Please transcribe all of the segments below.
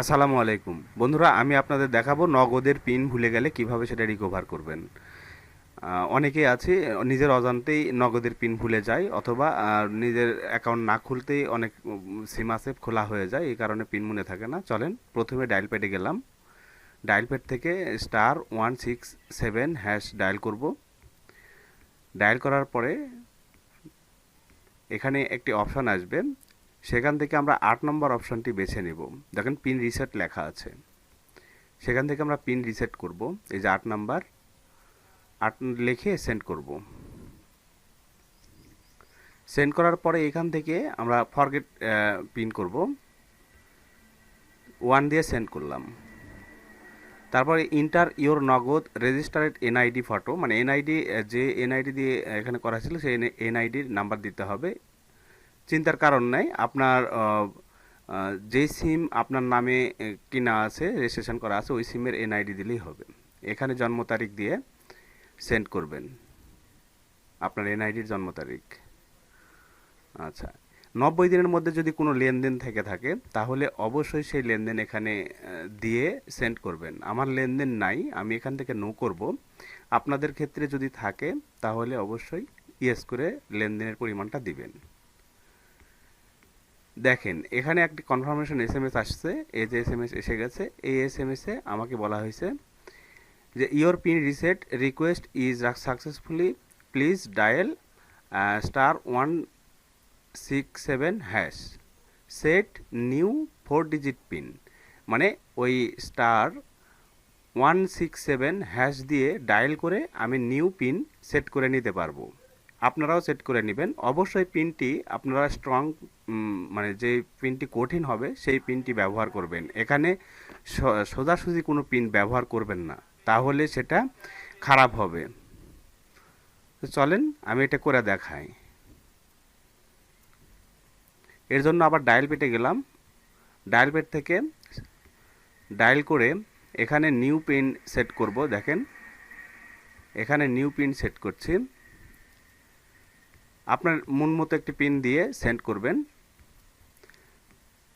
আসসালামু আলাইকুম। বন্ধুরা আমি আপনাদের দেখাবো নগদের পিন ভুলে গেলে কীভাবে সেটা রিকভার করবেন। আহ, অনেকেই আছে নিজের অজান্তেই নগদের পিন ভুলে যায় অথবা নিজের অ্যাকাউন্ট না খুলতেই অনেক সিম আছে খোলা হয়ে যায় এই কারণে পিন মনে থাকে না। চলেন প্রথমে ডায়াল প্যাডে গেলাম। ডায়াল প্যাড থেকে star one six seven hash dial করব। ডায়াল করার পরে এখানে একটি অপশান আসবে। সেখান থেকে আমরা আট নম্বর অপশানটি বেছে নেব। দেখেন পিন রিসেট লেখা আছে। সেখান থেকে আমরা পিন রিসেট করব। এই যে আট নাম্বার, আট লিখে সেন্ড করব। সেন্ড করার পরে এখান থেকে আমরা ফরগেট পিন করব। ওয়ান দিয়ে সেন্ড করলাম। তারপরে enter your Nagad registered NID photo মানে এনআইডি যে এনআইডি দিয়ে এখানে করা ছিল, সেই এনআইডির নাম্বার দিতে হবে। চিন্তার কারণ নাই। আপনার যে সিম আপনার নামে কিনা আছে রেজিস্ট্রেশন করা আছে, ওই সিমের এনআইডি দিলেই হবে। এখানে জন্ম তারিখ দিয়ে সেন্ড করবেন। আপনার এনআইডির জন্ম তারিখ। আচ্ছা নব্বই দিনের মধ্যে যদি কোনো লেনদেন থেকে থাকে, তাহলে অবশ্যই সেই লেনদেন এখানে দিয়ে সেন্ড করবেন। আমার লেনদেন নাই, আমি এখান থেকে নো করব। আপনাদের ক্ষেত্রে যদি থাকে, তাহলে অবশ্যই ইয়েস করে লেনদেনের পরিমাণটা দিবেন। দেখেন, এখানে একটি কনফার্মেশন এস এম এস আসছে। এই যে এস এম এস এসে গেছে, এই এস এম এসে আমাকে বলা হয়েছে যে your pin reset request is successfully please dial star one six seven hash set new four digit pin মানে ওই star one six seven hash দিয়ে ডায়াল করে আমি নিউ পিন সেট করে নিতে পারব। আপনারাও সেট করে নেবেন। অবশ্যই পিনটি আপনারা স্ট্রং মানে যে পিনটি কঠিন হবে, সেই পিনটি ব্যবহার করবেন। এখানে সোজাসুজি কোনো পিন ব্যবহার করবেন না। তাহলে সেটা খারাপ হবে। তো চলেন, আমি এটা করে দেখাই। এর জন্য আবার ডায়াল পেটে গেলাম। ডায়াল পেট থেকে ডায়াল করে এখানে নিউ পিন সেট করব, দেখেন। এখানে নিউ পিন সেট করছি। আপনার মন মতো একটি পিন দিয়ে সেন্ড করবেন।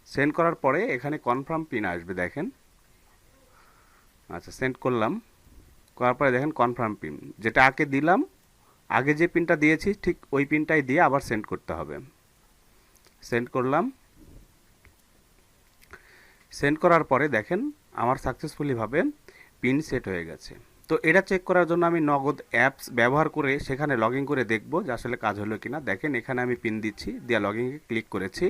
সেন্ড করার পরে এখানে কনফার্ম পিন আসবে, দেখেন। আচ্ছা সেন্ড করলাম। করার পরে দেখেন কনফার্ম পিন যেটা আগে দিলাম, আগে যে পিনটা দিয়েছি, ঠিক ওই পিনটাই দিয়ে আবার সেন্ড করতে হবে। সেন্ড করলাম। সেন্ড করার পরে দেখেন, আমার সাকসেসফুলিভাবে পিন সেট হয়ে গেছে। তো এটা চেক করার জন্য আমি নগদ অ্যাপস ব্যবহার করে সেখানে লগ করে দেখব যে আসলে কাজ হলো কি না দেখেন, এখানে আমি পিন দিচ্ছি, দিয়ে লগ ইনে ক্লিক করেছি।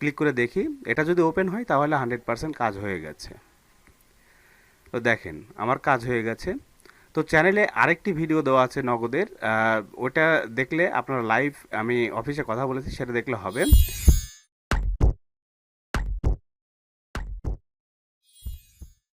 ক্লিক করে দেখি। এটা যদি ওপেন হয়, তাহলে হান্ড্রেড পার্সেন্ট কাজ হয়ে গেছে। তো দেখেন, আমার কাজ হয়ে গেছে। তো চ্যানেলে আরেকটি ভিডিও দেওয়া আছে নগদের। ওটা দেখলে আপনার লাইভ আমি অফিসে কথা বলেছি, সেটা দেখলে হবে।